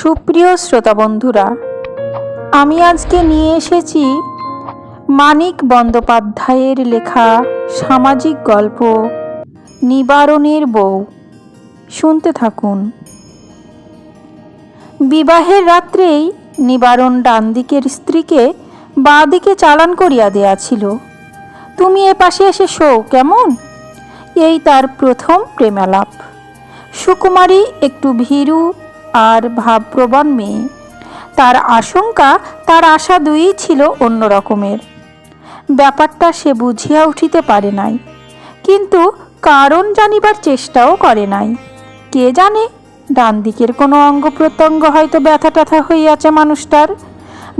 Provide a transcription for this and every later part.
সুপ্রিয় শ্রোতা বন্ধুরা, আমি আজকে নিয়ে এসেছি মানিক বন্দ্যোপাধ্যায়ের লেখা সামাজিক গল্প নিবারণের বউ। শুনতে থাকুন। বিবাহের রাত্রেই নিবারণ ডান দিকের স্ত্রীকে বাঁ দিকে চালান করিয়া দেয়াছিল। তুমি এ পাশে এসে শো, কেমন? এই তার প্রথম প্রেমালাপ সুকুমারী একটু ভীরু আর ভাবপ্রবণ মেয়ে। তার আশঙ্কা, তার আশা দুইই ছিল অন্য রকমের। ব্যাপারটা সে বুঝিয়া উঠিতে পারে নাই। কিন্তু কারণ জানিবার চেষ্টাও করে নাই। কে জানে, ডান দিকের কোনো অঙ্গ প্রত্যঙ্গ হয়তো ব্যথা ট্যাথা হইয়াছে মানুষটার।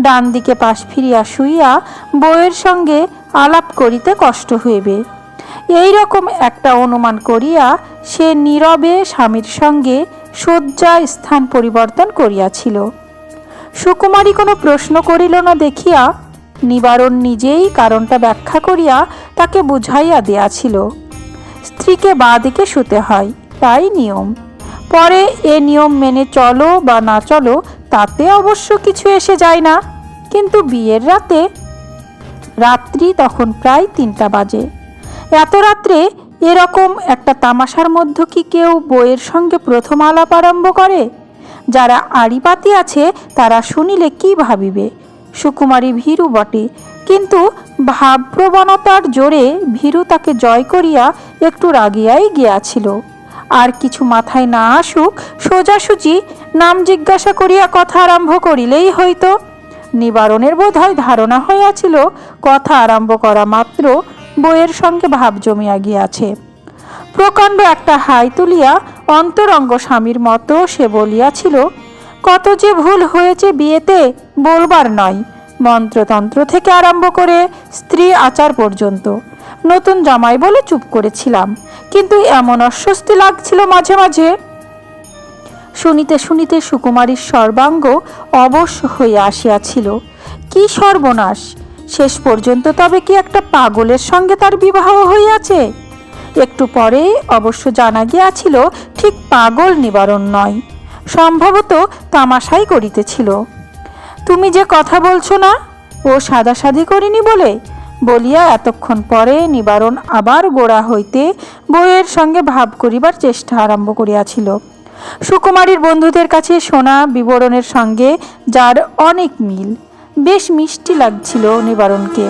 ডান দিকে পাশ ফিরিয়া শুইয়া বউয়ের সঙ্গে আলাপ করিতে কষ্ট হইবে। এই রকম একটা অনুমান করিয়া সে নীরবে স্বামীর সঙ্গে শয্যা স্থান পরিবর্তন করিয়াছিল। সুকুমারী কোনো প্রশ্ন করিল না দেখিয়া নিবারণ নিজেই কারণটা ব্যাখ্যা করিয়া তাকে বুঝাইয়া দেয়াছিল। স্ত্রীকে বাঁ দিকে শুতে হয়, তাই নিয়ম। পরে এ নিয়ম মেনে চলো বা না চলো, তাতে অবশ্য কিছু এসে যায় না। কিন্তু বিয়ের রাতে, রাত্রি তখন প্রায় তিনটা বাজে। এত রাত্রে এরকম একটা তামাশার মধ্যে কি কেউ বইয়ের সঙ্গে প্রথম আলাপ আরম্ভ করে? যারা আড়িপাতি আছে, তারা শুনিলে কি ভাবিবে? সুকুমারী ভীরু বটে। কিন্তু ভাবপ্রবণতার জোরে ভীরু তাকে জয় করিয়া একটু রাগিয়াই গিয়াছিল। আর কিছু মাথায় না আসুক, সোজাসুজি নাম জিজ্ঞাসা করিয়া কথা আরম্ভ করিলেই হইতো। নিবারণের বোধ হয় ধারণা হইয়াছিল, কথা আরম্ভ করা মাত্র বইয়ের সঙ্গে ভাব জমিয়া গিয়াছে। প্রকাণ্ড একটা হাই তুলিয়া অন্তরঙ্গ স্বামীর মতো সে বলিয়াছিল, কত যে ভুল হয়েছে বিয়েতে বলবার নয়। মন্ত্রতন্ত্র থেকে আরম্ভ করে স্ত্রী আচার পর্যন্ত। নতুন জামাই বলে চুপ করেছিলাম, কিন্তু এমন অস্বস্তি লাগছিল মাঝে মাঝে। শুনিতে শুনিতে সুকুমারীর সর্বাঙ্গ অবশ্য হইয়া আসিয়াছিল, কি সর্বনাশ! শেষ পর্যন্ত তবে কি একটা পাগলের সঙ্গে তার বিবাহ হইয়াছে? একটু পরে অবশ্য জানা গিয়াছিল, ঠিক পাগল নিবারণ নয়, সম্ভবত তামাশাই করিতেছিল। তুমি যে কথা বলছো না, ও সাদাসাদি করিনি বলে? বলিয়া এতক্ষণ পরে নিবারণ আবার গোড়া হইতে বইয়ের সঙ্গে ভাব করিবার চেষ্টা আরম্ভ করিয়াছিল। সুকুমারীর বন্ধুদের কাছে শোনা বিবরণের সঙ্গে যার অনেক মিল বেশ মিষ্টি লাগছিল নিবারণকে।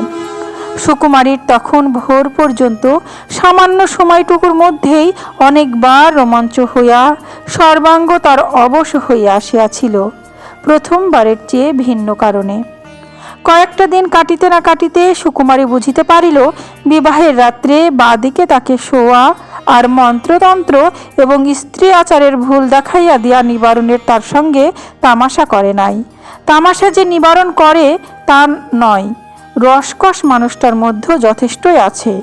সুকুমারীর তখন ভোর পর্যন্ত সামান্য সময়টুকুর মধ্যেই অনেকবার রোমাঞ্চ হইয়া সর্বাঙ্গ তার অবশ হইয়া আসিয়াছিল, প্রথমবারের চেয়ে ভিন্ন কারণে। কয়েকটা দিন কাটিতে না কাটিতে সুকুমারী বুঝিতে পারিল, বিবাহের রাত্রে বাদিকে তাকে শোয়া আর মন্ত্রতন্ত্র এবং স্ত্রী আচারের ভুল দেখাইয়া দিয়া নিবারণের তার সঙ্গে তামাশা করে নাই। তামাশা যে নিবারণ করে, তা নয়, রসকস মানুষটার মধ্যে যথেষ্টই আছে।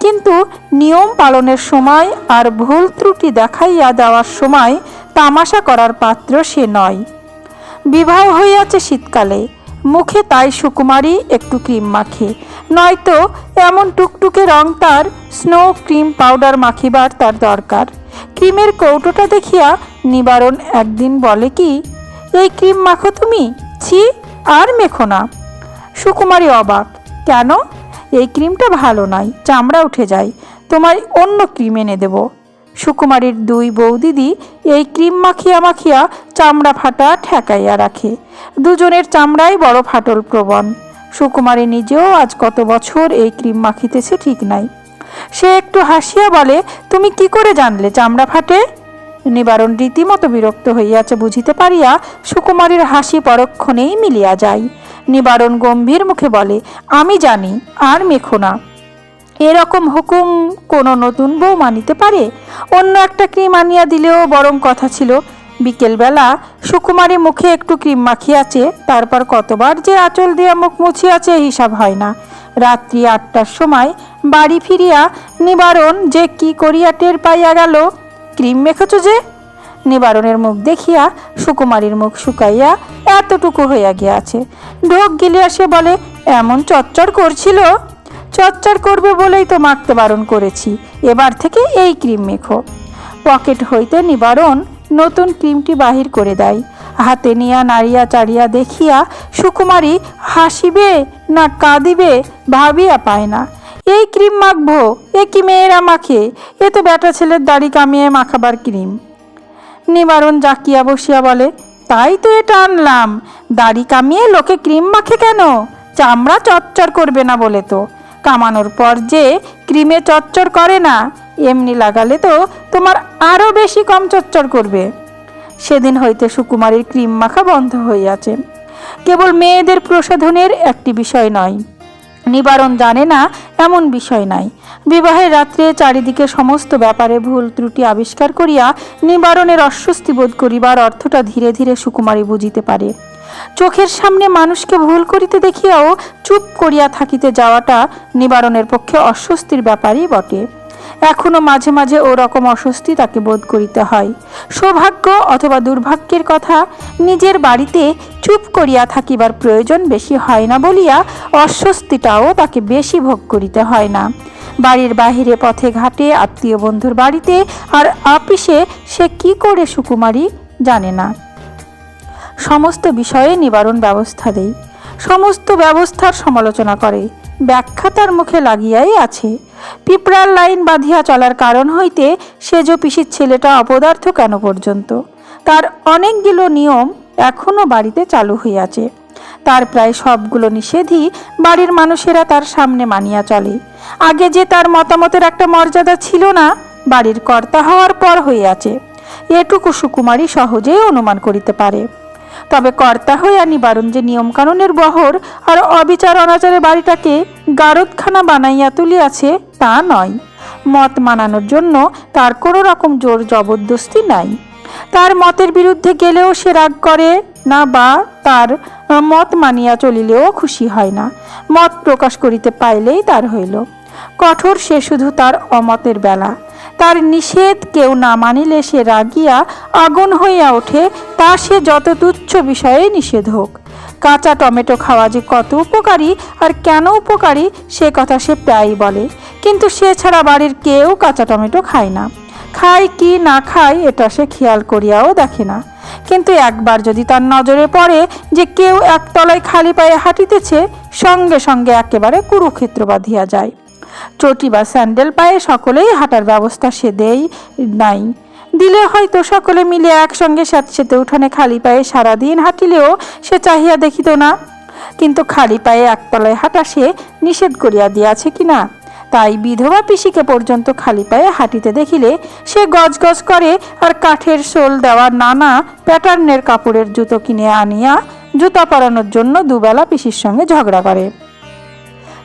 কিন্তু নিয়ম পালনের সময় আর ভুল ত্রুটি দেখাইয়া দেওয়ার সময় তামাশা করার পাত্র সে নয়। বিবাহ হইয়াছে শীতকালে মুখে তাই সুকুমারী একটু ক্রিম মাখে। নয়তো এমন টুকটুকে রং তার স্নো ক্রিম পাউডার মাখিবার তার দরকার। ক্রিমের কৌটোটা দেখিয়া নিবারণ একদিন বলে কি, এই ক্রিম মাখো তুমি? ছি, আর মেখো না। সুকুমারী অবাক, কেন? এই ক্রিমটা ভালো নয়, চামড়া উঠে যায় তোমার অন্য ক্রিম এনে দেব। সুকুমারীর দুই বৌদিদি এই ক্রিম মাখিয়া মাখিয়া চামড়া ফাটা ঠেকাইয়া রাখে। দুজনের চামড়াই বড় ফাটল প্রবণ। সুকুমারী নিজেও আজ কত বছর এই ক্রিম মাখিতেছে ঠিক নাই। সে একটু হাসিয়া বলে, তুমি কি করে জানলে চামড়া ফাটে? নিবারণ রীতিমতো বিরক্ত হইয়াছে বুঝিতে পারিয়া সুকুমারীর হাসি পরক্ষণেই মিলিয়া যায়। নিবারণ গম্ভীর মুখে বলে, আমি জানি, আর মেখো না। এরকম হুকুম কোনো নতুন বউ মানিতে পারে? অন্য একটা ক্রিম আনিয়া দিলেও বরং কথা ছিল, বিকেলবেলা সুকুমারী মুখে একটু ক্রিম মাখিয়াছে, তারপর কতবার যে আঁচল দিয়া মুখ মুছিয়াছে হিসাব হয় না। রাত্রি আটটার সময় বাড়ি ফিরিয়া নিবারণ যে কি করিয়া টের পাইয়া গেল? ক্রিম মেখেছ যে? নিবারণের মুখ দেখিয়া সুকুমারীর মুখ শুকাইয়া এতটুকু হইয়া গিয়াছে। ঢোক গিলিয়া সে বলে, এমন চচ্চর করছিল? চচ্চর করবে বলেই তো মাখতে বারণ করেছি। এবার থেকে এই ক্রিম মেখো। পকেট হইতে নিবারণ নতুন ক্রিমটি বাহির করে দেয়। হাতে নিয়া নাড়িয়া চাড়িয়া দেখিয়া সুকুমারী হাসিবে না কাঁদিবে ভাবিয়া পায় না। এই ক্রিম মাখবো, এ কি মেয়েরা মাখে? এ তো বেটা ছেলের দাড়ি কামিয়ে মাখাবার ক্রিম। নিবারণ জাকিয়া বসিয়া বলে, তাই তো এটা আনলাম। দাড়ি কামিয়ে লোকে ক্রিম মাখে কেন? চামড়া চচ্চর করবে না বলে তো। কামানোর পর যে ক্রিমে চচ্চর করে না, এমনি লাগালে তো তোমার আরও বেশি কম চচ্চর করবে। সেদিন হইতে সুকুমারীর ক্রিম মাখা বন্ধ হইয়াছে। কেবল মেয়েদের প্রসাধনের একটি বিষয় নয় নিবারণ জানে না, এমন বিষয় নাই। বিবাহের রাত্রে চারিদিকে সমস্ত ব্যাপারে ভুল ত্রুটি আবিষ্কার করিয়া নিবারণের অস্বস্তি বোধ করিবার অর্থটা ধীরে ধীরে সুকুমারী বুঝিতে পারে। চোখের সামনে মানুষকে ভুল করিতে দেখিয়াও চুপ করিয়া থাকিতে যাওয়াটা নিবারণের পক্ষে অস্বস্তির ব্যাপারই বটে। এখনও মাঝে মাঝে ওরকম অস্বস্তি তাকে বোধ করিতে হয়। সৌভাগ্য অথবা দুর্ভাগ্যের কথা নিজের বাড়িতে চুপ করিয়া থাকিবার প্রয়োজন বেশি হয় না বলিয়া অস্বস্তিটাও তাকে বেশি ভোগ করিতে হয় না। বাড়ির বাহিরে পথে ঘাটে আত্মীয় বন্ধুর বাড়িতে আর আপিসে সে কি করে সুকুমারী জানে না। সমস্ত বিষয়ে নিবারণ ব্যবস্থা দেই। সমস্ত ব্যবস্থার সমালোচনা করে। ব্যাখ্যা তার মুখে লাগিয়াই আছে। পিঁপড়ার লাইন বাঁধিয়া চলার কারণ হইতে সেজ পিসির ছেলেটা অপদার্থ কেন পর্যন্ত? তার অনেকগুলো নিয়ম এখনও বাড়িতে চালু হইয়াছে। তার প্রায় সবগুলো নিষেধই বাড়ির মানুষেরা তার সামনে মানিয়া চলে। আগে যে তার মতামতের একটা মর্যাদা ছিল না, বাড়ির কর্তা হওয়ার পর হইয়াছে। এটুকু সুকুমারী সহজেই অনুমান করিতে পারে। তবে কর্তা হইয়া নিবারণ যে নিয়মকানুনের বহর আর অবিচার অনাচারে বাড়িটাকে গারদখানা বানাইয়া তুলিয়াছে তা নয়। মত মানানোর জন্য তার কোনো রকম জোর জবরদস্তি নাই। তার মতের বিরুদ্ধে গেলেও সে রাগ করে, না বা তার মত মানিয়া চলিলেও খুশি হয় না। মত প্রকাশ করিতে পাইলেই তার হইল। কঠোর সে শুধু তার অমতের বেলা। তার নিষেধ কেউ না মানিলে সে রাগিয়া আগুন হইয়া ওঠে, তা সে যত তুচ্ছ বিষয়ে নিষেধ হোক। কাঁচা টমেটো খাওয়া যে কত উপকারী আর কেন উপকারী, সে কথা সে প্রায়ই বলে। কিন্তু সে ছাড়া বাড়ির কেউ কাঁচা টমেটো খায় না। খায় কি না খায়, এটা সে খেয়াল করিয়াও দেখে না। কিন্তু একবার যদি তার নজরে পড়ে যে কেউ একতলায় খালি পায়ে হাঁটিতেছে, সঙ্গে সঙ্গে একেবারে কুরুক্ষেত্র বাঁধিয়া যায়। চটি বা স্যান্ডেল পায়ে সকলেই হাঁটার ব্যবস্থা সে দেই নাই। দিলে হয়তো সকলে মিলে একসঙ্গে স্যাঁতসেতে উঠানে খালি পায়ে সারাদিন হাঁটিলেও সে চাহিয়া দেখিত না। কিন্তু খালি পায়ে একতলায় হাঁটা সে নিষেধ করিয়া দিয়াছে কিনা তাই বিধবা পিসিকে পর্যন্ত খালি পায়ে হাঁটিতে দেখিলে সে গজগজ করে আর কাঠের শোল দেওয়া নানা প্যাটার্নের কাপড়ের জুতো কিনে আনিয়া জুতা পরানোর জন্য দুবেলা পিসির সঙ্গে ঝগড়া করে।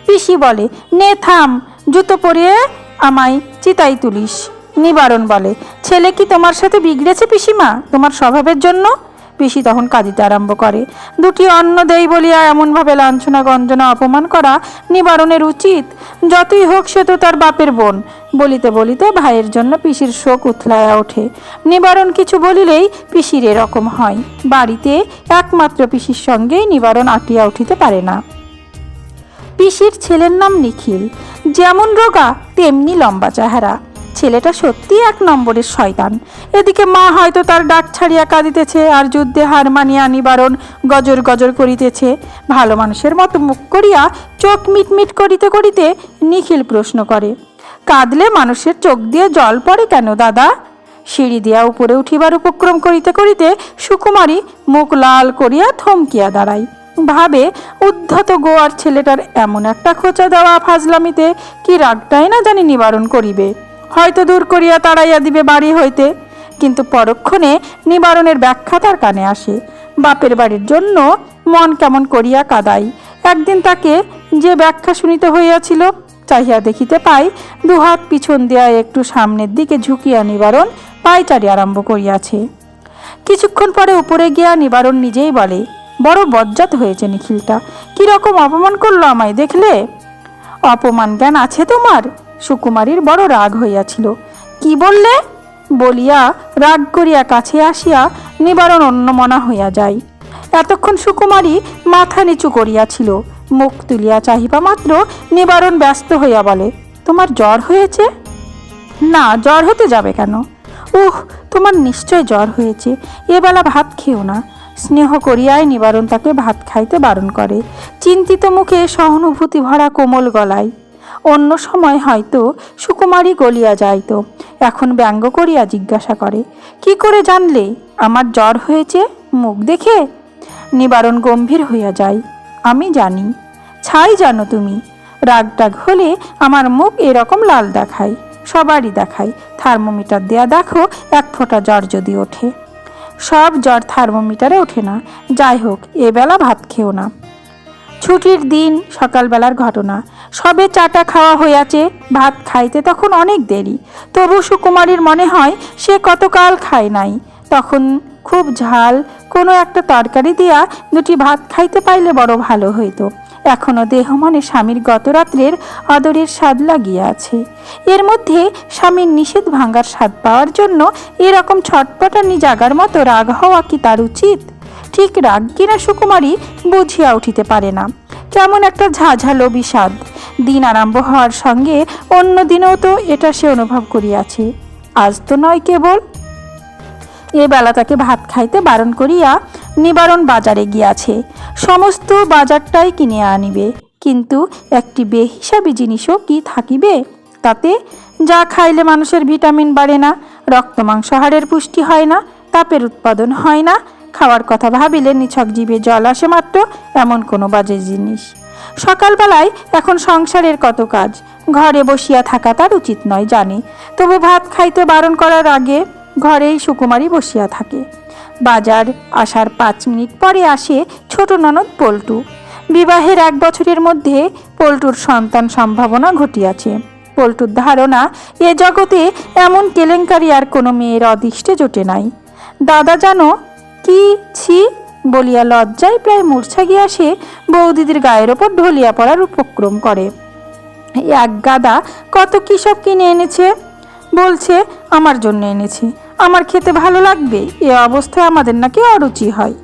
পিসি বলে, নে, থাম, জুতো পরিয়ে আমায় চিতাই তুলিস। নিবারণ বলে, ছেলে কি তোমার সাথে বিগড়েছে পিসিমা? তোমার স্বভাবের জন্য? পিসি তখন কাঁদিতে আরম্ভ করে, দুটি অন্ন দেই বলিয়া এমনভাবে লাঞ্ছনা, গঞ্জনা, অপমান করা নিবারণের উচিত। যতই হোক সে তো তার বাপের বোন। বলিতে বলিতে ভাইয়ের জন্য পিসির শোক উথলায়া ওঠে। নিবারণ কিছু বলিলেই পিসির এরকম হয়। বাড়িতে একমাত্র পিসির সঙ্গেই নিবারণ আটিয়া উঠিতে পারে না। পিসির ছেলের নাম নিখিল। যেমন রোগা, তেমনি লম্বা চেহারা। ছেলেটা সত্যি এক নম্বরের শয়তান। এদিকে মা হয়তো তার ডাক ছাড়িয়া কাঁদিতেছে আর যুদ্ধে হার মানিয়া নিবারণ গজর গজর করিতেছে। ভালো মানুষের মতো মুখ করিয়া চোখ মিটমিট করিতে করিতে নিখিল প্রশ্ন করে, কাঁদলে মানুষের চোখ দিয়ে জল পড়ে কেন দাদা? সিঁড়ি দিয়া উপরে উঠিবার উপক্রম করিতে করিতে সুকুমারী মুখ লাল করিয়া থমকিয়া দাঁড়ায়। ভাবে, উদ্ধত গোয়ার ছেলেটার এমন একটা খোঁচা দেওয়া ফাজলামিতে কি রাগটাই না জানি নিবারণ করিবে। হয়তো দূর করিয়া তাড়াইয়া দিবে বাড়ি হইতে। কিন্তু পরক্ষণে নিবারণের ব্যাখ্যা তার কানে আসে। বাপের বাড়ির জন্য মন কেমন করিয়া কাদাই একদিন তাকে যে ব্যাখ্যা শুনিতে হইয়াছিল, চাহিয়া দেখিতে পাই, দুহাত পিছন দিয়া একটু সামনের দিকে ঝুঁকিয়া নিবারণ পায়চারি আরম্ভ করিয়াছে। কিছুক্ষণ পরে উপরে গিয়া নিবারণ নিজেই বলে বড় বজ্জাত হয়েছে নিখিলটা। কীরকম অপমান করল আমায় দেখলে? অপমান জ্ঞান আছে তোমার? সুকুমারীর বড় রাগ হইয়াছিল। কি বললে? বলিয়া রাগ করিয়া কাছে আসিয়া নিবারণ অন্যমনা হইয়া যায়। এতক্ষণ সুকুমারী মাথা নিচু করিয়াছিল। মুখ তুলিয়া চাহিবা মাত্র নিবারণ ব্যস্ত হইয়া বলে, তোমার জ্বর হয়েছে? না, জ্বর হতে যাবে কেন? উহ, তোমার নিশ্চয় জ্বর হয়েছে। এবেলা ভাত খেও না। স্নেহ করিয়ায় নিবারণ তাকে ভাত খাইতে বারণ করে। চিন্তিত মুখে সহানুভূতি ভরা কোমল গলায়। অন্য সময় হয়তো সুকুমারী গলিয়া যাইত। এখন ব্যঙ্গ করিয়া জিজ্ঞাসা করে, কি করে জানলে? আমার জ্বর হয়েছে, মুখ দেখে? নিবারণ গম্ভীর হইয়া যায়। আমি জানি। ছাই জানো তুমি। রাগ টাগ হলে আমার মুখ এরকম লাল দেখায়, সবারই দেখায়। থার্মোমিটার দেয়া দেখো, এক ফোঁটা জ্বর যদি ওঠে। সব জ্বর থার্মোমিটারে ওঠে না। যাই হোক এবেলা ভাত খেও না। ছুটির দিন, সকালবেলার ঘটনা। সবে চাটা খাওয়া হইয়াছে, ভাত খাইতে তখন অনেক দেরি। তবু সুকুমারীর মনে হয়, সে কতকাল খায় নাই। তখন খুব ঝাল, কোনো একটা তরকারি দিয়া দুটি ভাত খাইতে পাইলে বড় ভালো হইতো। এখনও দেহ মনে স্বামীর গতরাত্রের আদরের স্বাদ লাগিয়া আছে। এর মধ্যে স্বামীর নিষেধ ভাঙার স্বাদ পাওয়ার জন্য এরকম ছটপটানি জাগার মতো রাগ হওয়া কি তার উচিত? ঠিক রাগ কিনা সুকুমারী বুঝিয়া উঠিতে পারে না। কেমন একটা ঝাঝালো বিষাদ। দিন আরম্ভ হওয়ার সঙ্গে অন্য দিনেও তো এটা সে অনুভব করিয়াছে। আজ তো নয় কেবল। এ বেলা তাকে ভাত খাইতে বারণ করিয়া নিবারণ বাজারে গিয়াছে। সমস্ত বাজারটাই কিনে আনিবে। কিন্তু একটি বেহিসাবি জিনিসও কি থাকিবে? তাতে যা খাইলে মানুষের ভিটামিন বাড়ে না, রক্ত মাংস হাড়ের পুষ্টি হয় না, তাপের উৎপাদন হয় না, খাওয়ার কথা ভাবিলে নিছক জীবে জল আসে মাত্র এমন কোনো বাজে জিনিস। সকালবেলায় এখন সংসারের কত কাজ, ঘরে বসিয়া থাকা তার উচিত নয় জানে। তবু ভাত খাইতে বারণ করার আগে ঘরেই সুকুমারী বসিয়া থাকে। বাজার আসার পাঁচ মিনিট পরে আসে ছোট ননদ পল্টু। বিবাহের এক বছরের মধ্যে পল্টুর সন্তান সম্ভাবনা ঘটিয়াছে। পল্টুর ধারণা, এ জগতে এমন কেলেঙ্কারি আর কোনো মেয়ের অদৃষ্টে জোটে নাই। দাদা যেন, কি ছি? বলিয়া লজ্জায় প্রায় মূর্ছা গিয়া সে বৌদিদির গায়ের ওপর ঢলিয়া পড়ার উপক্রম করে। এক গাদা, কত কী সব কিনে এনেছে? বলছে, আমার জন্য এনেছি। আমার খেতে ভালো লাগবে, এ অবস্থায় আমাদের নাকি অরুচি হয়।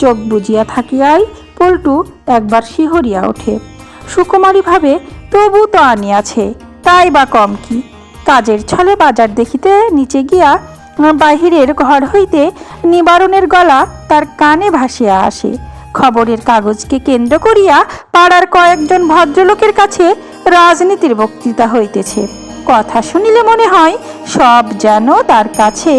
চোখ বুজিয়া থাকিয়াই পল্টু একবার শিহরিয়া ওঠে। সুকুমারী ভাবে তবু তো আনিয়াছে, তাই বা কম কি? কাজের ছলে বাজার দেখিতে নিচে গিয়া বাহিরের ঘর হইতে নিবারণের গলা তার কানে ভাসিয়া আসে। খবরের কাগজকে কেন্দ্র করিয়া পাড়ার কয়েকজন ভদ্রলোকের কাছে রাজনীতির বক্তৃতা হইতেছে। কথা শুনিলে মনে হয় সব যেন তার কাছে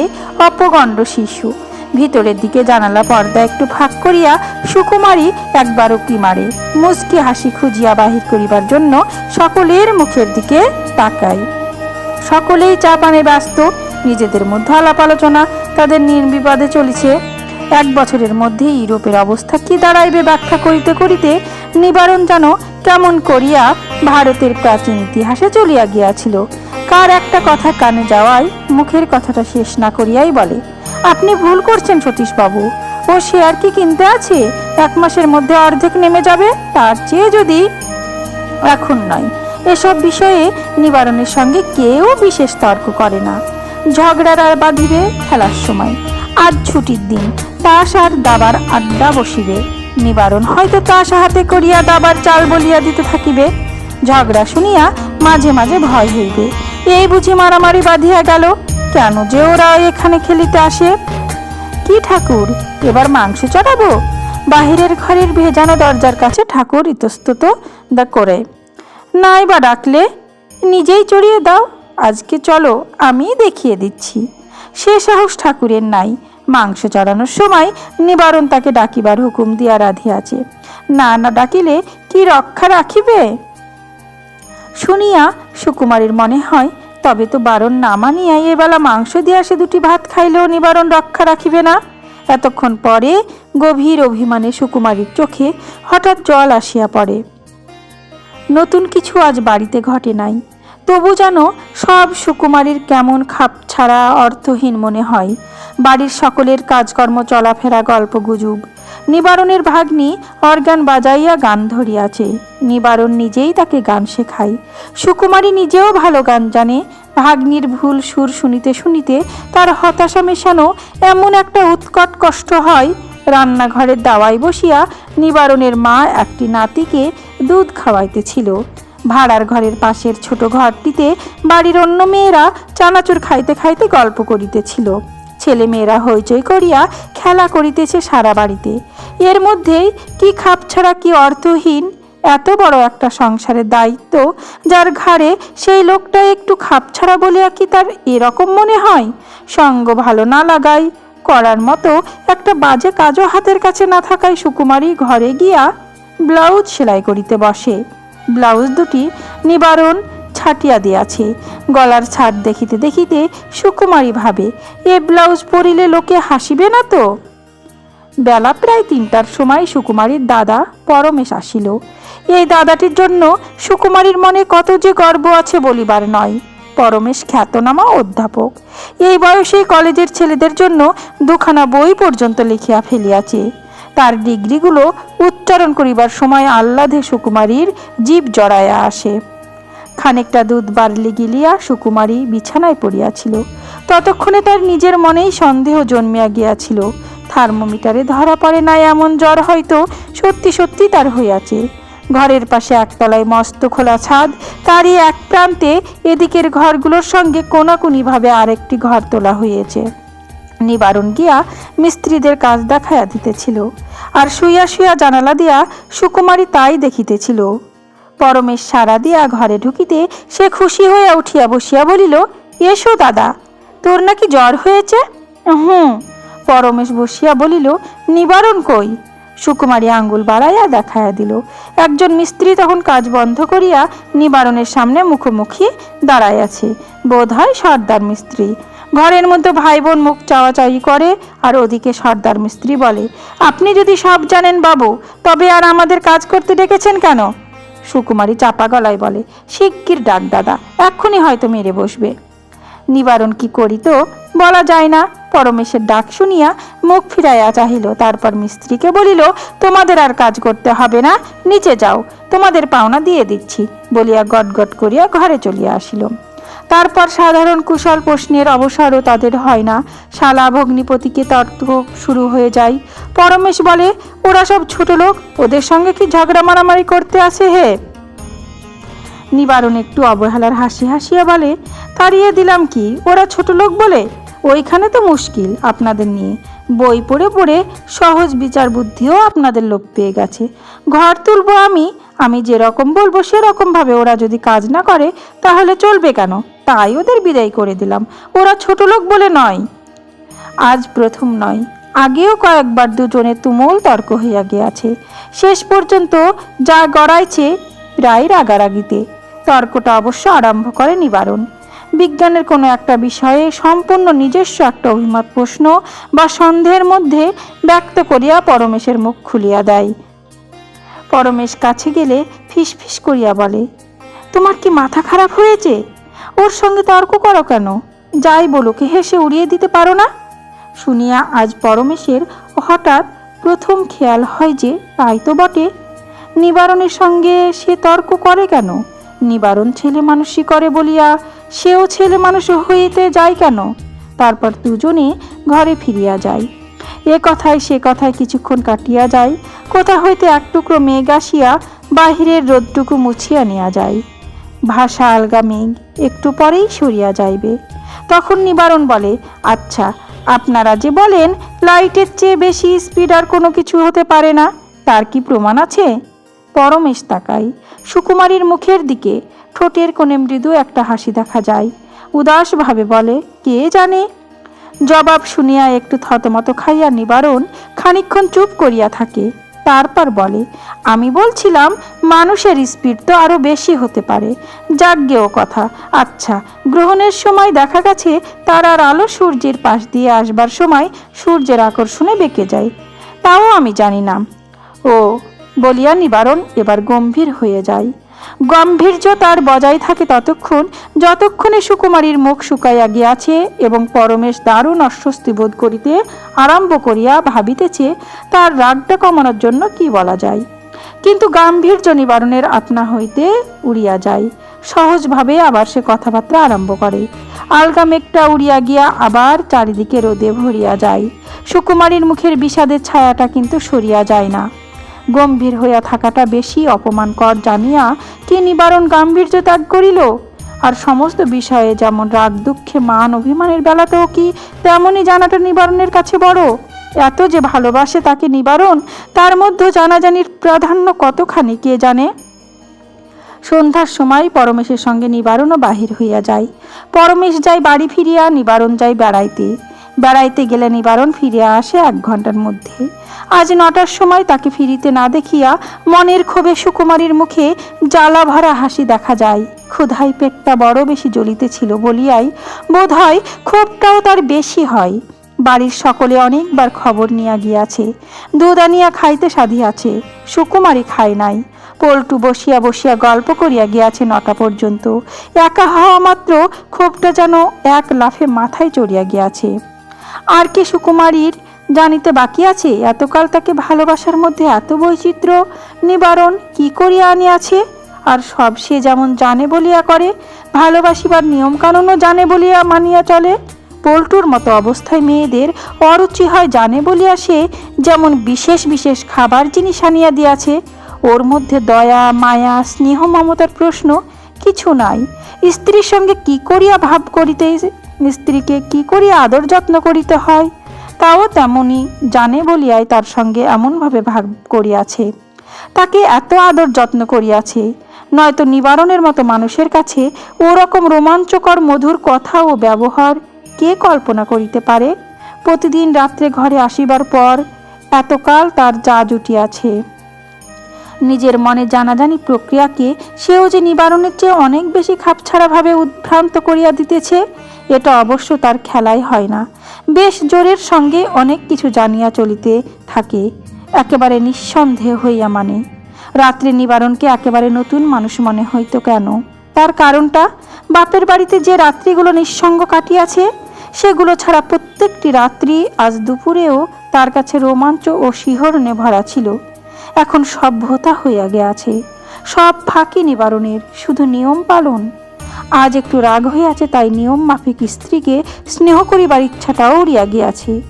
অপগণ্ড শিশু। ভিতরের দিকে জানালা পর্দা একটু ফাঁক করিয়া সুকুমারী একবার উকি মারে। মুচকি হাসি খুঁজিয়া বাহির করিবার জন্য সকলের মুখের দিকে তাকায়। সকলেই চা পানে ব্যস্ত, নিজেদের মধ্যে আলাপ আলোচনা, তাদের নির্বিবাদে চলেছে। এক বছরের মধ্যে ইউরোপের অবস্থা কি দাঁড়াইবে ব্যাখ্যা করিতে করিতে নিবারণ যেন কেমন করিয়া ভারতের প্রাচীন ইতিহাসে চলিয়া গিয়াছিল। কার একটা কথা কানে যাওয়ায় মুখের কথাটা শেষ না করিয়াই বলে, আপনি ভুল করছেন সতীশবাবু। ও শেয়ার কি কিনতে আছে? এক মাসের মধ্যে অর্ধেক নেমে যাবে। তার চেয়ে যদি এখন নয়। এসব বিষয়ে নিবারণের সঙ্গে কেউ বিশেষ তর্ক করে না। ঝগড়ার আর বাঁধিবে খেলার সময়। আজ ছুটির দিন। তাস আর দাবার আড্ডা বসিবে। নিবারণ। হয়তো তাস হাতে করিয়া দাবার চাল বলিয়া দিতে থাকিবে। ঝগড়া শুনিয়া মাঝে মাঝে ভয় হইবে। এই বুঝি মারামারি বাঁধিয়া গেল। কেন যে ওরা এখানে খেলিতে আসে? কি ঠাকুর, এবার মাংস চড়াবো? বাহিরের ঘরের ভেজানো দরজার কাছে ঠাকুর ইতস্তত দা করে। নাই বা ডাকলে, নিজেই চড়িয়ে দাও। আজকে চলো আমি দেখিয়ে দিচ্ছি। সে সাহস ঠাকুরের নাই। মাংস চড়ানোর সময় নিবারণ তাকে ডাকিবার হুকুম দিয়া রাধিয়াছে। না না ডাকিলে কি রক্ষা রাখিবে? শুনিয়া সুকুমারীর মনে হয়, তবে তো বারণ না মানিয়া এবেলা মাংস দিয়া সে দুটি ভাত খাইলেও নিবারণ রক্ষা রাখিবে না। এতক্ষণ পরে গভীর অভিমানে সুকুমারীর চোখে হঠাৎ জল আসিয়া পড়ে। নতুন কিছু আজ বাড়িতে ঘটে নাই। তবু যেন সব সুকুমারীর কেমন খাপ ছাড়া অর্থহীন মনে হয়। বাড়ির সকলের কাজকর্ম, চলাফেরা, গল্প, গুজব। নিবারণের ভাগ্নি অর্গান বাজাইয়া গান ধরিয়াছে। নিবারণ নিজেই তাকে গান শেখায়। সুকুমারী নিজেও ভালো গান জানে। ভাগ্নির ভুল সুর শুনিতে শুনিতে তার হতাশা মেশানো এমন একটা উৎকট কষ্ট হয়। রান্নাঘরের দাওয়ায় বসিয়া নিবারণের মা একটি নাতিকে দুধ খাওয়াইতেছিল। ভাড়ার ঘরের পাশের ছোট ঘরটিতে বাড়ির অন্য মেয়েরা চানাচুর খাইতে খাইতে গল্প করিতেছিল। ছেলে মেয়েরা হইচই করিয়া খেলা করিতেছে সারা বাড়িতে। এর মধ্যেই কি খাপছাড়া কি অর্থহীন? এত বড় একটা সংসারের দায়িত্ব যার ঘাড়ে সেই লোকটা একটু খাপছাড়া বলিয়া কি তার এরকম মনে হয়? সঙ্গ ভালো না লাগাই, করার মতো একটা বাজে কাজও হাতের কাছে না থাকায় সুকুমারী ঘরে গিয়া ব্লাউজ সেলাই করিতে বসে। ব্লাউজ দুটি নিবারণ ছাটিয়া দিয়াছে। গলার ছাড় দেখিতে দেখিতে সুকুমারী ভাবে, এ ব্লাউজ পরিলে লোকে হাসিবে না তো? বেলা প্রায় তিনটার সময় সুকুমারীর দাদা পরমেশ আসিল। এই দাদাটির জন্য সুকুমারীর মনে কত যে গর্ব আছে বলিবার নয়। পরমেশ খ্যাতনামা অধ্যাপক, এই বয়সে কলেজের ছেলেদের জন্য দুখানা বই পর্যন্ত লিখিয়া ফেলিয়াছে। তার ডিগ্রিগুলো উচ্চারণ করিবার সময় আহ্লাদে সুকুমারীর জীব জড়াইয়া আসে। খানিকটা দুধ বার্লি গিলিয়া সুকুমারী বিছানায় পড়িয়াছিল। ততক্ষণে তার নিজের মনেই সন্দেহ জন্মিয়া গিয়াছিল। থার্মোমিটারে ধরা পড়ে নাই এমন জ্বর হয়তো সত্যি সত্যি তার হইয়াছে। ঘরের পাশে একতলায় মস্ত খোলা ছাদ, তারই এক প্রান্তে এদিকের ঘরগুলোর সঙ্গে কোনাকুনিভাবে আরেকটি ঘর তোলা হইয়াছে। নিবারণ গিয়া মিস্ত্রিদের কাজ দেখাইয়া দিতেছিল। আর শুইয়া শুইয়া জানালা দিয়া সুকুমারী তাই দেখিতেছিল। পরমেশ সারা দিয়া ঘরে ঢুকিতে সে খুশি হইয়া উঠিয়া বসিয়া বলিল, এসো দাদা, তোর নাকি জ্বর হয়েছে? হুম। পরমেশ বসিয়া বলিল, নিবারণ কই? সুকুমারী আঙ্গুল বাড়াইয়া দেখাইয়া দিল। একজন মিস্ত্রি তখন কাজ বন্ধ করিয়া নিবারণের সামনে মুখোমুখি দাঁড়াইয়াছে। বোধ হয় সর্দার মিস্ত্রি। ঘরের মধ্যে ভাই বোন মুখ চাওয়াচাওয়ি করে আর ওদিকে সর্দার মিস্ত্রি বলে, আপনি যদি সব জানেন বাবু, তবে আর আমাদের কাজ করতে ডেকেছেন কেন? সুকুমারী চাপা গলায় বলে, শিগগির ডাক দাদা, এক্ষুনি হয়তো মেরে বসবে। নিবারণ কি করিত বলা যায় না, পরমেশের ডাক শুনিয়া মুখ ফিরাইয়া চাহিল, তারপর মিস্ত্রিকে বলিল, তোমাদের আর কাজ করতে হবে না, নিচে যাও, তোমাদের পাওনা দিয়ে দিচ্ছি, বলিয়া গট গট করিয়া ঘরে চলিয়া আসিল। তারপর সাধারণ কুশল প্রশ্নের অবসরও তাদের হয় না। শালা ভগ্নিপতিকে তর্ক শুরু হয়ে যায়। পরমেশ বলে, ওরা সব ছোট লোক, ওদের সঙ্গে কি ঝগড়া মারামারি করতে আসে হে? নিবারণ একটু অবহেলার হাসি হাসিয়া বলে, তাড়িয়ে দিলাম কি? ওরা ছোট লোক বলে? ওইখানে তো মুশকিল আপনাদের নিয়ে। বই পড়ে পড়ে সহজ বিচার বুদ্ধিও আপনাদের লোপ পেয়ে গেছে। ঘর তুলবো আমি আমি যেরকম বলব সেরকমভাবে ওরা যদি কাজ না করে, তাহলে চলবে কেন? তাই ওদের বিদায় করে দিলাম। ওরা ছোট লোক বলে নয়। আজ প্রথম নয়। আগেও কয়েকবার দুজনে তুমুল তর্ক হইয়া গিয়াছে। শেষ পর্যন্ত যা গড়াইছে প্রায় রাগারাগিতে। তর্কটা অবশ্য আরম্ভ করে নিবারণ। বিজ্ঞানের কোনো একটা বিষয়ে সম্পূর্ণ নিজস্ব একটা অভিমত প্রশ্ন বা সন্দেহের মধ্যে ব্যক্ত করিয়া পরমেশের মুখ খুলিয়া দেয়। পরমেশ কাছে গেলে ফিস ফিস করিয়া বলে, তোমার কি মাথা খারাপ হয়েছে? ওর সঙ্গে তর্ক করো কেন? যাই বলুক হেসে উড়িয়ে দিতে পারো না? শুনিয়া আজ পরমেশের হঠাৎ প্রথম খেয়াল হয় যে তাই তো বটে। নিবারণের সঙ্গে সে তর্ক করে কেন? নিবারণ ছেলে মানুষই করে বলিয়া সেও ছেলে মানুষ হইতে যায় কেন? তারপর দুজনে ঘরে ফিরিয়া যায়। এ কথায় সে কথায় কিছুক্ষণ কাটিয়া যায়। কোথা হইতে এক টুকরো মেঘ আসিয়া বাহিরের রোদটুকু মুছিয়া নেওয়া যায়। ভাষা আলগা মেঘ, একটু পরেই সরিয়া যাইবে। তখন নিবারণ বলে আচ্ছা আপনারা যে বলেন, লাইটের চেয়ে বেশি স্পিড আর কোনো কিছু হতে পারে না, তার কি প্রমাণ আছে? পরমেশ তাকাই সুকুমারীর মুখের দিকে, ঠোঁটের কোণে মৃদু একটা হাসি দেখা যায়। উদাসভাবে বলে, কে জানে? জবাব শুনিয়া একটু থতমত খাইয়া নিবারণ খানিকক্ষণ চুপ করিয়া থাকে। তারপর বলে, আমি বলছিলাম, মানুষের স্পিড তো আরও বেশি হতে পারে। যাজ্ঞেও কথা। আচ্ছা গ্রহণের সময় দেখা গেছে তারার আলো সূর্যের পাশ দিয়ে আসবার সময় সূর্যের আকর্ষণে বেঁকে যায়। তাও আমি জানি না। ও, বলিয়া নিবারণ এবার গম্ভীর হয়ে যায়। গম্ভীর্য তার বজায় থাকে ততক্ষণ, যতক্ষণে সুকুমারীর মুখ শুকাইয়া গিয়াছে এবং পরমেশ দারুণ অস্বস্তি বোধ করিতে আরম্ভ করিয়া ভাবিতেছে, তার রাগটা কমানোর জন্য কি বলা যায়। কিন্তু গাম্ভীর্য নিবারণের আপনা হইতে উড়িয়া যায়। সহজভাবে আবার সে কথাবার্তা আরম্ভ করে। আলগা মেঘটা উড়িয়া গিয়া আবার চারিদিকে রোদে ভরিয়া যায়। সুকুমারীর মুখের বিষাদের ছায়াটা কিন্তু সরিয়া যায় না। গম্ভীর হইয়া থাকাটা বেশি অপমানকর জানিয়া কি নিবারণ গাম্ভীর্য ত্যাগ করিল? আর সমস্ত বিষয়ে যেমন রাগ, দুঃখে, মান, অভিমানের বেলাতেও কি তেমনই জানাটা নিবারণের কাছে বড়? এত যে ভালোবাসে তাকে নিবারণ, তার মধ্যে জানাজানির প্রাধান্য কতখানি, কে জানে? সন্ধ্যার সময় পরমেশের সঙ্গে নিবারণও বাহির হইয়া যায়। পরমেশ যায় বাড়ি ফিরিয়া, নিবারণ যায় বেড়াইতে। বেড়াইতে গেলে নিবারণ ফিরিয়া আসে এক ঘণ্টার মধ্যে। আজ নটার সময় তাকে ফিরিতে না দেখিয়া মনের ক্ষোভে সুকুমারীর মুখে জ্বালা ভরা হাসি দেখা যায়। ক্ষুধাই পেটটা বড় বেশি জ্বলিতেছিল বলিয়াই বোধ হয় ক্ষোভটাও তার বেশি হয়। বাড়ির সকলে অনেকবার খবর নিয়া গিয়াছে। দুধ আনিয়া খাইতে সাধিয়াছে। সুকুমারী খায় নাই। পল্টু বসিয়া বসিয়া গল্প করিয়া গিয়াছে নটা পর্যন্ত। একা হওয়া মাত্র ক্ষোভটা যেন এক লাফে মাথায় চড়িয়া গিয়াছে। আর কে সুকুমারীর জানিতে বাকি আছে? এতকাল তাকে ভালোবাসার মধ্যে এত বৈচিত্র্য নিবারণ কি করিয়া আনিয়াছে? আর সব সে যেমন জানে বলিয়া করে, ভালোবাসিবার নিয়মকানুনও জানে বলিয়া মানিয়া চলে। পল্টুর মতো অবস্থায় মেয়েদের অরুচি হয় জানে বলিয়া সে যেমন বিশেষ বিশেষ খাবার জিনিস আনিয়া দিয়াছে। ওর মধ্যে দয়া, মায়া, স্নেহ মমতার প্রশ্ন কিছু নাই। স্ত্রীর সঙ্গে কি করিয়া ভাব করিতে স্ত্রীকে কি করিয়া আদর যত্ন করিতে হয়? তাও তেমনি জানে বলিয়াই তার সঙ্গে এমনভাবে ভাগ করিয়াছে। তাকে এত আদর যত্ন করিয়াছে, নয়তো নিবারণের মতো মানুষের কাছে ওরকম রোমাঞ্চকর মধুর কথা ও ব্যবহার কে কল্পনা করিতে পারে? প্রতিদিন রাত্রে ঘরে আসিবার পর এতকাল তার যা জুটিয়াছে। নিজের মনে জানাজানি প্রক্রিয়াকে সেও যে নিবারণের চেয়ে অনেক বেশি খাপছাড়াভাবে উদ্ভ্রান্ত করিয়া দিতেছে, এটা অবশ্য তার খেলাই হয় না। বেশ জোরের সঙ্গে অনেক কিছু জানিয়া চলিতে থাকে, একেবারে নিঃসন্দেহ হইয়া মানে। রাত্রে নিবারণকে একেবারে নতুন মানুষ মনে হইতো কেন? তার কারণটা, বাপের বাড়িতে যে রাত্রিগুলো নিঃসঙ্গ কাটিয়াছে, সেগুলো ছাড়া প্রত্যেকটি রাত্রি আজ দুপুরেও তার কাছে রোমাঞ্চ ও শিহরণে ভরা ছিল। এখন সভ্যতা হইয়া গিয়াছে। সব ফাঁকি নিবারণের শুধু নিয়ম পালন। আজ একটু রাগ হইয়াছে তাই নিয়ম মাফিক স্ত্রীকে স্নেহ করিবার ইচ্ছাটাও উড়িয়া গিয়াছে।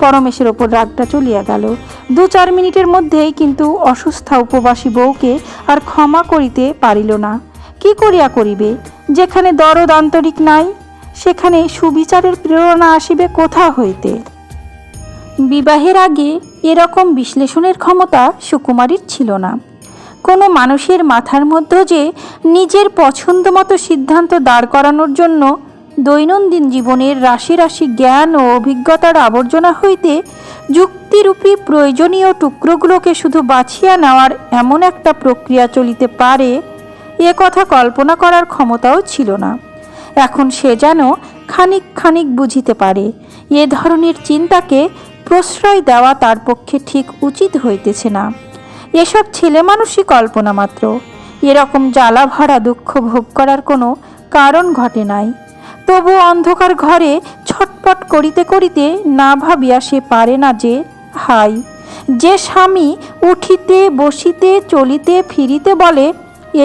পরমেশের ওপর রাগটা চলিয়া গেল। দু চার মিনিটের মধ্যেই কিন্তু অসুস্থা উপবাসী বউকে আর ক্ষমা করিতে পারিল না। কি করিয়া করিবে? যেখানে দরদ আন্তরিক নাই, সেখানে সুবিচারের প্রেরণা আসিবে কোথা হইতে? বিবাহের আগে এরকম বিশ্লেষণের ক্ষমতা সুকুমারীর ছিল না। কোনো মানুষের মাথার মধ্যে যে নিজের পছন্দ মতো সিদ্ধান্ত দাঁড় করানোর জন্য দৈনন্দিন জীবনের রাশি রাশি জ্ঞান ও অভিজ্ঞতার আবর্জনা হইতে যুক্তিরূপী প্রয়োজনীয় টুকরোগুলোকে শুধু বাছিয়া নেওয়ার এমন একটা প্রক্রিয়া চলিতে পারে, এ কথা কল্পনা করার ক্ষমতাও ছিল না। এখন সে যেন খানিক খানিক বুঝিতে পারে, এ ধরনের চিন্তাকে প্রশ্রয় দেওয়া তার পক্ষে ঠিক উচিত হইতেছে না। এসব ছেলে মানুষই কল্পনা মাত্র। এরকম জ্বালা ভরা দুঃখ ভোগ করার কোনো কারণ ঘটে নাই। তবু অন্ধকার ঘরে ছটপট করিতে করিতে না ভাবিয়া সে পারে না যে, হাই, যে স্বামী উঠিতে, বসিতে, চলিতে, ফিরিতে বলে,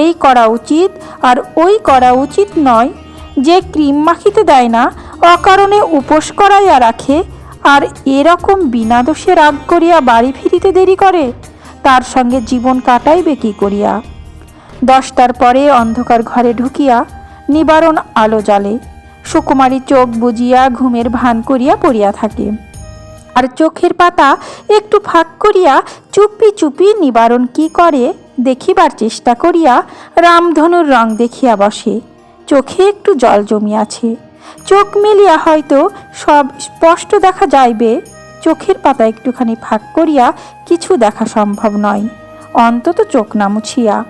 এই করা উচিত আর ওই করা উচিত নয়, যে ক্রিম মাখিতে দেয় না, অকারণে উপোস করাইয়া রাখে আর এরকম বিনা দোষে রাগ করিয়া বাড়ি ফিরিতে দেরি করে, তার সঙ্গে জীবন কাটাইবে কি করিয়া? দশটার পরে অন্ধকার ঘরে ঢুকিয়া নিবারণ আলো জ্বালে, সুকুমারী চোখ বুজিয়া ঘুমের ভান করিয়া পড়িয়া থাকে। আর চোখের পাতা একটু ফাঁক করিয়া চুপি চুপি নিবারণ কি করে দেখিবার চেষ্টা করিয়া রামধনুর রং দেখিয়া বসে, চোখে একটু জল জমিয়াছে। চোখ মেলিয়া হয়তো সব স্পষ্ট দেখা যাইবে, চোখের পাতা একটুখানি ফাঁক করিয়া কিছু দেখা সম্ভব নয়। অন্তত চোখ না মুছিয়া।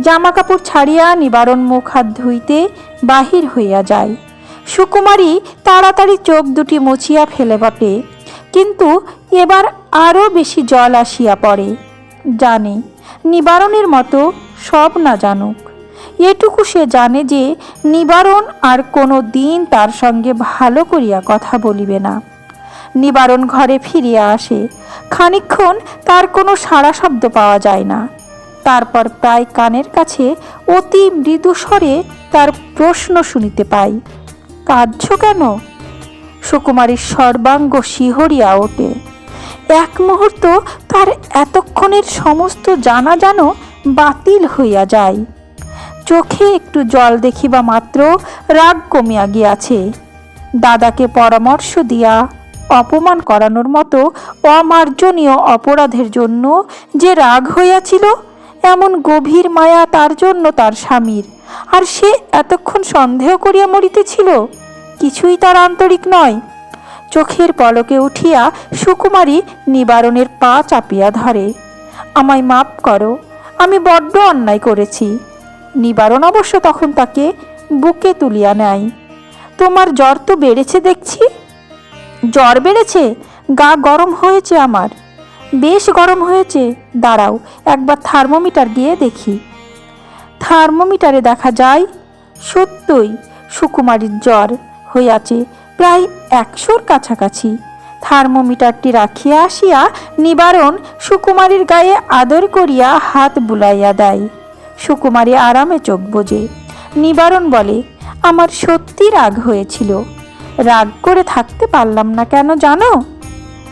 জামা কাপড় ছাড়িয়া নিবারণ মুখ হাত ধুইতে বাহির হইয়া যায় সুকুমারী তাড়াতাড়ি চোখ দুটি মুছিয়া ফেলে বটে। কিন্তু এবার আরও বেশি জল আসিয়া পড়ে। জানে, নিবারণের মতো সব না জানুক। এটুকু সে জানে যে নিবারণ আর কোনো দিন তার সঙ্গে ভালো করিয়া কথা বলিবে না। নিবারণ ঘরে ফিরিয়া আসে। খানিক্ষণ তার কোনো সাড়া শব্দ পাওয়া যায় না। তারপর প্রায় কানের কাছে অতি মৃদুস্বরে তার প্রশ্ন শুনিতে পাই, কাঁদছ কেন? সুকুমারীর সর্বাঙ্গ শিহরিয়া ওঠে। এক মুহূর্ত তার এতক্ষণের সমস্ত জানা যেন বাতিল হইয়া যায়। চোখে একটু জল দেখিবা মাত্র রাগ কমিয়া গিয়াছে। দাদাকে পরামর্শ দিয়া অপমান করানোর মতো অমার্জনীয় অপরাধের জন্য যে রাগ হইয়াছিল, এমন গভীর মায়া তার জন্য তার স্বামীর। আর সে এতক্ষণ সন্দেহ করিয়া মরিতেছিল, কিছুই তার আন্তরিক নয়। চোখের পলকে উঠিয়া সুকুমারী নিবারণের পা চাপিয়া ধরে, আমায় মাপ করো, আমি বড্ড অন্যায় করেছি। নিবারণ অবশ্য তখন তাকে বুকে তুলিয়া নেয়। তোমার জ্বর তো বেড়েছে দেখছি। জ্বর বেড়েছে? গা গরম হয়েছে আমার। বেশ গরম হয়েছে। দাঁড়াও, একবার থার্মোমিটার গিয়ে দেখি। থার্মোমিটারে দেখা যায়, সত্যই সুকুমারীর জ্বর হইয়াছে প্রায় একশোর কাছাকাছি। থার্মোমিটারটি রাখিয়া আসিয়া নিবারণ সুকুমারীর গায়ে আদর করিয়া হাত বুলাইয়া দেয়। সুকুমারী আরামে চোখ বোঝে নিবারণ বলে, আমার সত্যি রাগ হয়েছিল। রাগ করে থাকতে পারলাম না কেন জানো?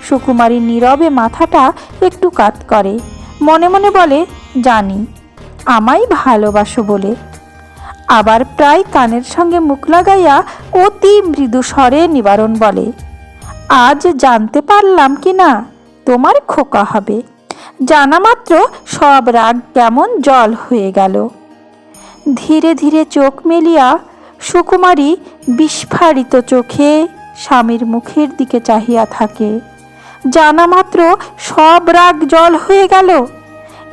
সুকুমারী নীরবে মাথাটা একটু কাত করে। মনে মনে বলে, জানি, আমায় ভালোবাসো বলে। আবার প্রায় কানের সঙ্গে মুখ লাগাইয়া অতি মৃদু স্বরে নিবারণ বলে, আজ জানতে পারলাম কি না, তোমার খোকা হবে। জানা মাত্র সব রাগ কেমন জল হয়ে গেল। ধীরে ধীরে চোখ মেলিয়া সুকুমারী বিস্ফারিত চোখে স্বামীর মুখের দিকে চাহিয়া থাকে। জানা মাত্র সব রাগ জল হয়ে গেল।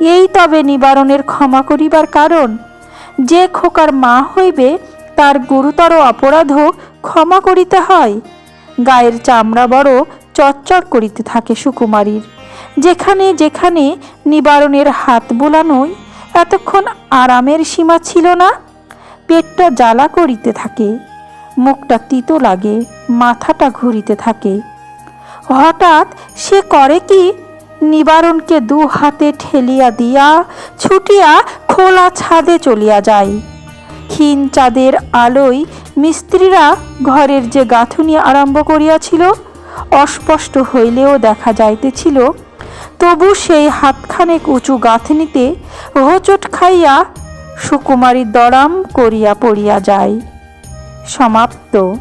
এই তবে নিবারণের ক্ষমা করিবার কারণ, যে খোকার মা হইবে তার গুরুতর অপরাধও ক্ষমা করিতে হয়। গায়ের চামড়া বড় চচ্চর করিতে থাকে সুকুমারীর। যেখানে যেখানে নিবারণের হাত বোলানোই এতক্ষণ আরামের সীমা ছিল না। পেটটা জ্বালা করিতে থাকে, মুখটা তিতো লাগে, মাথাটা ঘুরিতে থাকে। হঠাৎ সে করে কি, নিবারণকে দু হাতে ঠেলিয়া দিয়া ছুটিয়া খোলা ছাদে চলিয়া যায়। ক্ষীণ চাঁদের আলোয় মিস্ত্রিরা ঘরের যে গাঁথুনি আরম্ভ করিয়াছিল, অস্পষ্ট হইলেও দেখা যাইতেছিল তবু সেই হাতখানেক উঁচু গাঁথনিতে হোচট খাইয়া সুকুমারী দরাম করিয়া পড়িয়া যায়। সমাপ্ত।